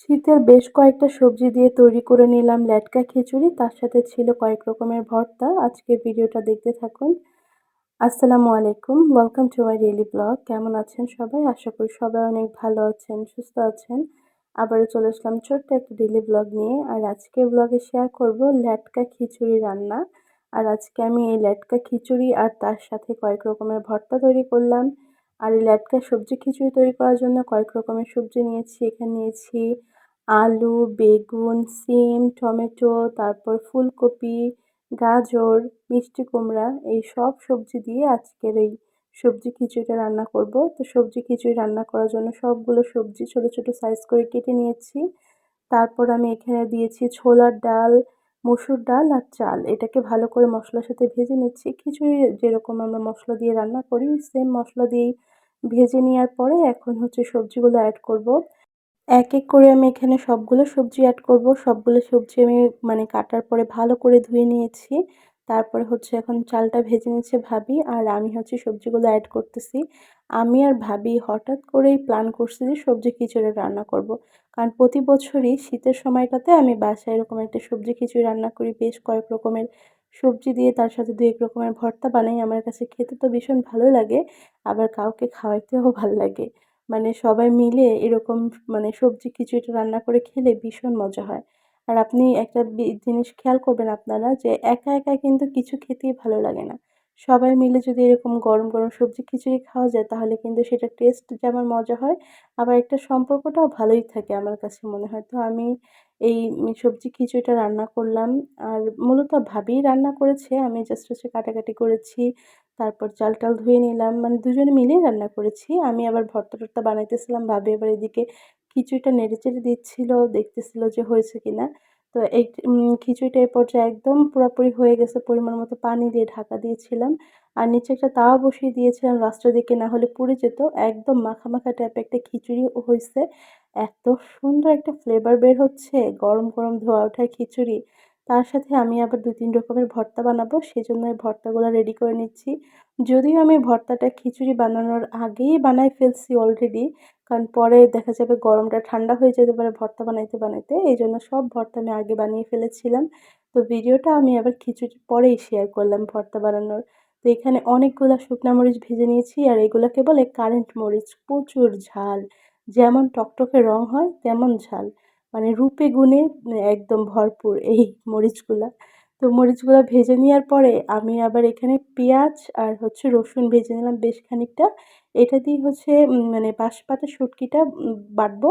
শীতের বেশ কয়েকটা সবজি দিয়ে তৈরি করে নিলাম ল্যাটকা খিচুড়ি। তার সাথে ছিল কয়েক রকমের ভর্তা। আজকে ভিডিওটা দেখতে থাকুন। আসসালামু আলাইকুম। Welcome to my daily blog কেমন আছেন সবাই? আশা করি সবাই অনেক ভালো আছেন, সুস্থ আছেন। আবারও চলে আসলাম ছোট্ট একটা ডেইলি ব্লগ নিয়ে। আর আজকে ব্লগে শেয়ার করব ল্যাটকা খিচুড়ি রান্না। আর আজকে আমি এই ল্যাটকা খিচুড়ি আর তার সাথে কয়েক রকমের ভর্তা তৈরি করলাম। আর এই ল্যাটকা সবজি খিচুড়ি তৈরি করার জন্য কয়েক রকমের সবজি নিয়েছি। এখানে নিয়েছি আলু, বেগুন, সিম, টমেটো, তারপর ফুলকপি, গাজর, মিষ্টি কুমড়া এই সব সবজি দিয়ে আজকের এই সবজি খিচুড়িটা রান্না করব। তো সবজি খিচুড়ি রান্না করার জন্য সবগুলো সবজি ছোট ছোট সাইজ করে কেটে নিয়েছি। তারপর আমি এখানে দিয়েছি ছোলার ডাল মসুর ডাল আর চাল। এটাকে ভালো করে মশলার সাথে ভেজে নিচ্ছি। খিচুড়ি যেরকম আমরা মশলা দিয়ে রান্না করি সেম মশলা দিয়েই ভেজে নেওয়ার পরে এখন হচ্ছে সবজিগুলো অ্যাড করব। এক এক করে আমি এখানে সবগুলো সবজি অ্যাড করব। সবগুলো সবজি আমি মানে কাটার পরে ভালো করে ধুয়ে নিয়েছি। তারপরে হচ্ছে এখন চালটা ভেজে নিচ্ছে ভাবি আর আমি হচ্ছে সবজিগুলো অ্যাড করতেছি। আমি আর ভাবি হঠাৎ করেই প্ল্যান করছি যে সবজি খিচুড়ি রান্না করব। কারণ প্রতি বছরই শীতের সময়টাতে আমি বাসায় এরকম একটা সবজি খিচুড়ি রান্না করি, বেশ কয়েক রকমের সবজি দিয়ে তার সাথে দু এক রকমের ভর্তা বানাই। আমার কাছে খেতে তো ভীষণ ভালো লাগে, আবার কাউকে খাওয়াইতেও ভালো লাগে। মানে সবাই মিলে এরকম মানে সবজি খিচুড়িটা রান্না করে খেলে ভীষণ মজা হয়। আর আপনি একটা জিনিস খেয়াল করবেন আপনারা যে একা একা কিন্তু কিছু খেতেই ভালো লাগে না। সবাই মিলে যদি এরকম গরম গরম সবজি খিচুড়ি খাওয়া যায় তাহলে কিন্তু সেটা টেস্ট যেমন মজা হয়, আবার একটা সম্পর্কটাও ভালোই থাকে আমার কাছে মনে হয়। তো আমি এই সবজি খিচুড়িটা রান্না করলাম আর মূলত ভাবিই রান্না করেছে, আমি জাস্ট হচ্ছে কাটাকাটি করেছি। তারপর চাল টাল ধুয়ে নিলাম। মানে দুজনে মিলেই রান্না করেছি। আমি আবার ভর্তা টর্তা বানাইতেছিলাম। ভাবি এবার এদিকে খিচুড়িটা নেড়ে চেড়ে দিচ্ছিল, দেখতেছিল যে হয়েছে কিনা। তো এই খিচুড়িটা এই পর্যায়ে একদম পুরোপুরি হয়ে গেছে পরিমাণ মতো পানি দিয়ে ঢাকা দিয়েছিলাম। আর নিচে একটা তাওয়া বসিয়ে দিয়েছিলাম লাস্টের দিকে, না হলে পুড়ে যেত। একদম মাখা মাখা টাইপের একটা খিচুড়ি হয়েছে এত সুন্দর একটা ফ্লেভার বের হচ্ছে। গরম গরম ধোয়া ওঠায় খিচুড়ি। তার সাথে আমি আবার দু তিন রকমের ভর্তা বানাবো সেই জন্য এই ভর্তাগুলো রেডি করে নিচ্ছি। যদিও আমি ভর্তাটা খিচুড়ি বানানোর আগেই বানাই ফেলছি অলরেডি কারণ পরে দেখা যাবে গরমটা ঠান্ডা হয়ে যেতে পারে ভর্তা বানাইতে বানাইতে এই জন্য সব ভর্তা আমি আগে বানিয়ে ফেলেছিলাম। তো ভিডিওটা আমি আবার খিচুড়ির পরেই শেয়ার করলাম ভর্তা বানানোর। তো এখানে অনেকগুলো শুকনো মরিচ ভেজে নিয়েছি, আর এগুলোকে বলে কারেন্ট মরিচ, প্রচুর ঝাল। যেমন টকটকে রং হয়, তেমন ঝাল। মানে রূপে গুণে একদম ভরপুর এই মরিচগুলা। তো মরিচগুলো ভেজে নেওয়ার পরে আমি আবার এখানে পেঁয়াজ আর হচ্ছে রসুন ভেজে নিলাম বেশ খানিকটা। এটা দিয়ে হচ্ছে মানে বাঁশপাতা শুটকিটা বাটবো।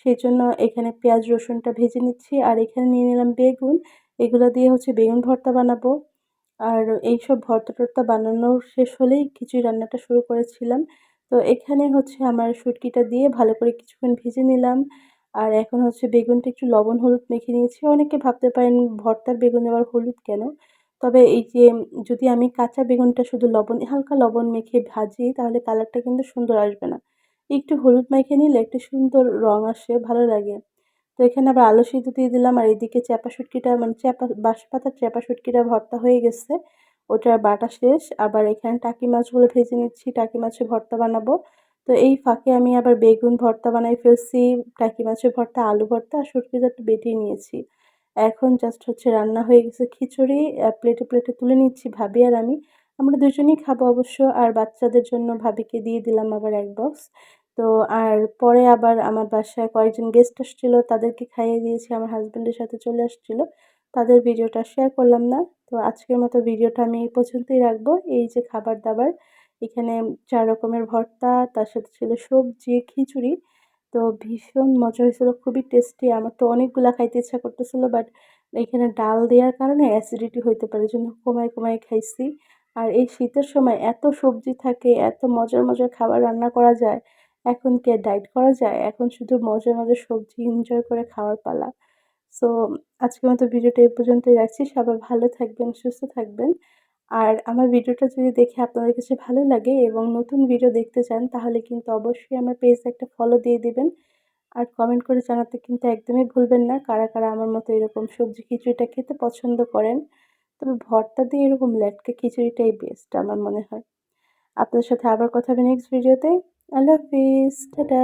সেই জন্য এখানে পেঁয়াজ, রসুনটা ভেজে নিচ্ছি। আর এখানে নিয়ে নিলাম বেগুন। এগুলো দিয়ে হচ্ছে বেগুন ভর্তা বানাবো। আর এইসব ভর্তা টর্তা বানানো শেষ হলেই খিচুড়ি রান্নাটা শুরু করেছিলাম। তো এখানে হচ্ছে আমার শুটকিটা দিয়ে ভালো করে কিছুক্ষণ ভেজে নিলাম। আর এখন হচ্ছে বেগুনটা একটু লবণ, হলুদ মেখে নিয়েছি। অনেকে ভাবতে পারেন ভর্তার বেগুন আবার হলুদ কেন? তবে এই যে যদি আমি কাঁচা বেগুনটা শুধু লবণ, হালকা লবণ মেখে ভাজি, তাহলে কালারটা কিন্তু সুন্দর আসবে না। একটু হলুদ মেখে নিলে একটু সুন্দর রং আসে, ভালো লাগে। তো এখানে আবার আলু সিদ্ধ দিয়ে দিলাম, আর এদিকে চ্যাপা শুটকিটা মানে চ্যাপা, বাঁশপাতার চ্যাপা শুটকিটা ভর্তা হয়ে গেছে। ওটার বাটা শেষ। আবার এখানে টাকি মাছগুলো ভেজে নিচ্ছি। টাকি মাছের ভর্তা বানাবো। তো এই ফাঁকে আমি আবার বেগুন ভর্তা বানাই ফেলছি, টাকি মাছের ভর্তা, আলু ভর্তা আর শুটকিটা একটু বেটিয়ে নিয়েছি। এখন জাস্ট হচ্ছে রান্না হয়ে গেছে খিচুড়ি প্লেটে প্লেটে তুলে নিচ্ছি ভাবি আর আমি। আমরা দুজনেই খাব অবশ্য আর বাচ্চাদের জন্য ভাবিকে দিয়ে দিলাম আবার এক বক্স তো আর পরে আবার আমার বাসায় কয়েকজন গেস্ট আসছিল, তাদেরকে খাইয়ে দিয়েছি, আমার হাজব্যান্ডের সাথে চলে আসছিল। তাদের ভিডিওটা শেয়ার করলাম না। তো আজকের মতো ভিডিওটা আমি এই পর্যন্তই রাখব। এই যে খাবার দাবার এখানে চার রকমের ভর্তা, তার সাথে ছিল সবজি, খিচুড়ি। তো ভীষণ মজা হয়েছিল, খুবই টেস্টি আমার তো অনেকগুলা খাইতে ইচ্ছা করতেছিলো বাট এখানে ডাল দেওয়ার কারণে অ্যাসিডিটি হইতে পারে, জন্য কমায় কমায় খাইছি। আর এই শীতের সময় এত সবজি থাকে, এত মজার মজার খাবার রান্না করা যায়, এখন কি ডাইট করা যায়? এখন শুধু মজার মজার সবজি এনজয় করে খাওয়ার পালা। সো আজকের মতো ভিডিওটা এই পর্যন্তই রাখছি। সবাই ভালো থাকবেন, সুস্থ থাকবেন। আর আমার ভিডিওটা যদি দেখে আপনাদের কাছে ভালো লাগে এবং নতুন ভিডিও দেখতে চান, তাহলে কিন্তু অবশ্যই আমার পেজ একটা ফলো দিয়ে দিবেন। আর কমেন্ট করে জানাতে কিন্তু একদমই ভুলবেন না, কারা কারা আমার মতো এরকম সবজি খিচুড়িটা খেতে পছন্দ করেন। তবে ভর্তা দিয়ে এরকম ল্যাটকা খিচুড়িটাই বেস্ট আমার মনে হয়। আপনার সাথে আবার কথা হবে নেক্সট ভিডিওতে আল্লাহ হাফিজ। টাটা।